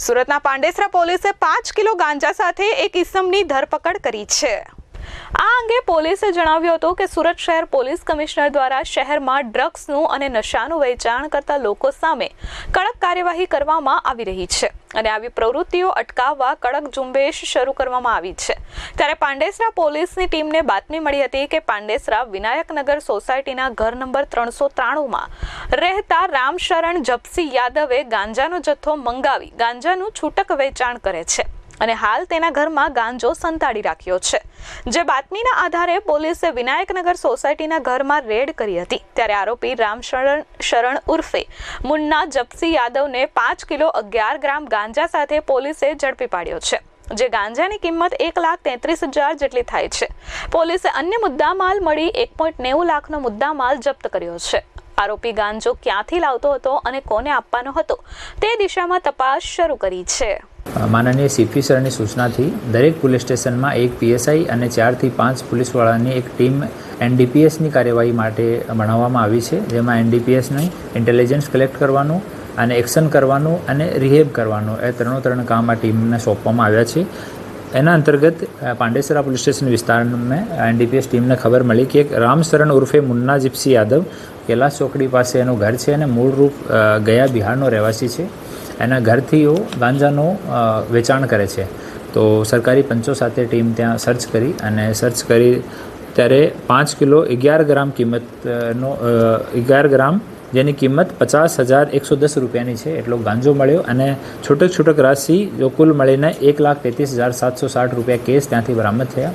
સુરતના પાંડેસરા પોલીસે પાંચ કિલો ગાંજા સાથે એક ઇસમની ધરપકડ કરી છે. આ અંગે પોલીસે જણાવ્યું હતું કે સુરત શહેર પોલીસ કમિશનર દ્વારા શહેરમાં ડ્રગ્સનું અને નશાનું વેચાણ કરતા લોકો સામે કડક કાર્યવાહી કરવામાં આવી રહી છે અને આવી પ્રવૃત્તિઓ અટકાવવા કડક ઝુંબેશ શરૂ કરવામાં આવી છે. ત્યારે પાંડેસરા પોલીસની ટીમને બાતમી મળી હતી કે પાંડેસરા વિનાયકનગર સોસાયટીના ઘર નંબર ત્રણસો ત્રાણુંમાં રહેતા રામશરણ જપસી યાદવે ગાંજાનો જથ્થો મંગાવી ગાંજાનું છૂટક વેચાણ કરે છે. અને હાલ તેના ઘરમાં ગાંજો સંતાડી રાખ્યો છે. જે બાતમીના આધારે પોલીસે વિનાયકનગર સોસાયટીના ઘરમાં રેડ કરી હતી. ત્યારે આરોપી રામશરણ શરણ ઉર્ફે મુન્ના જપસી યાદવને પાંચ કિલો અગિયાર ગ્રામ ગાંજા સાથે પોલીસે ઝડપી પાડ્યો છે. જે ગાંજાની કિંમત એક લાખ તેત્રીસ હજાર જેટલી થાય છે. પોલીસે અન્ય મુદ્દામાલ મળી એક પોઈન્ટ નેવું લાખનો મુદ્દામાલ જપ્ત કર્યો છે. આરોપી ગાંજો ક્યાંથી લાવતો હતો અને કોને આપવાનો હતો તે દિશામાં તપાસ શરૂ કરી છે. માનનીય સીપી સરની સૂચનાથી દરેક પોલીસ સ્ટેશનમાં એક પીએસઆઈ અને ચારથી પાંચ પોલીસવાળાની એક ટીમ એનડીપીએસની કાર્યવાહી માટે બનાવવામાં આવી છે, જેમાં એનડીપીએસની ઇન્ટેલિજન્સ કલેક્ટ કરવાનું અને એક્શન કરવાનું અને રિહેબ કરવાનું એ ત્રણો ત્રણ કામ આ ટીમને સોંપવામાં આવ્યા છે. એના અંતર્ગત પાંડેસરા પોલીસ સ્ટેશન વિસ્તારમાં એનડીપીએસ ટીમને ખબર મળી કે એક રામશરણ ઉર્ફે મુન્ના જીપ્સી યાદવ કેલાસ ચોકડી પાસે એનું ઘર છે અને મૂળરૂપ ગયા બિહારનો રહેવાસી છે. એના ઘરથી એઓ ગાંજાનો વેચાણ કરે છે. તો સરકારી પંચો સાથે ટીમ ત્યાં સર્ચ કરી અને સર્ચ કરી ત્યારે પાંચ કિલો અગિયાર ગ્રામ કિંમતનો અગિયાર ગ્રામ જેની કિંમત પચાસ હજાર એકસો દસ રૂપિયાની છે. એટલો ગાંજો મળ્યો અને છૂટક છૂટક રાશિ જો કુલ મળીને એક લાખ તેત્રીસ હજાર સાતસો સાઠ રૂપિયા કેસ ત્યાંથી બરામદ થયા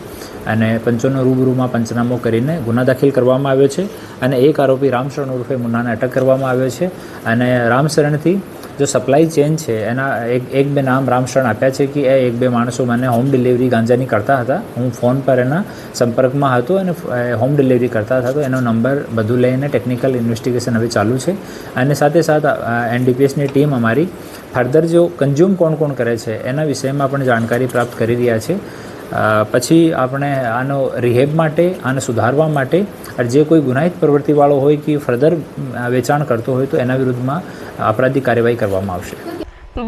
અને પંચોનો રૂબરૂમાં પંચનામો કરીને ગુના દાખલ કરવામાં આવ્યો છે અને એક આરોપી રામશરણ ઉર્ફે મુન્નાને અટક કરવામાં આવ્યો છે અને રામશરણથી જો સપ્લાય ચેન છે, એના એક એક બે નામ રામશરણ આપ્યા છે કે એ એક બે માણસો મને હોમ ડિલિવરી ગાંજાની કરતા હતા. હું ફોન પર એના સંપર્કમાં હતો અને હોમ ડિલિવરી કરતા હતા. તો એનો નંબર બધું લઈને ટેકનિકલ ઇન્વેસ્ટિગેશન હવે ચાલુ છે. અને સાથે સાથે એનડીપીએસની ટીમ અમારી ફર્ધર જો કન્ઝ્યુમ કોણ કોણ કરે છે, એના વિષયમાં પણ જાણકારી પ્રાપ્ત કરી રહ્યા છે. પછી આપણે આનો રિહેબ માટે, આને સુધારવા માટે અને જે કોઈ ગુનાહિત પ્રવૃત્તિવાળો હોય કે ફર્ધર વેચાણ કરતો હોય તો એના વિરુદ્ધમાં અપરાધી કાર્યવાહી કરવામાં આવશે.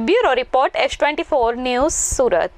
Bureau report S twenty four news Surat.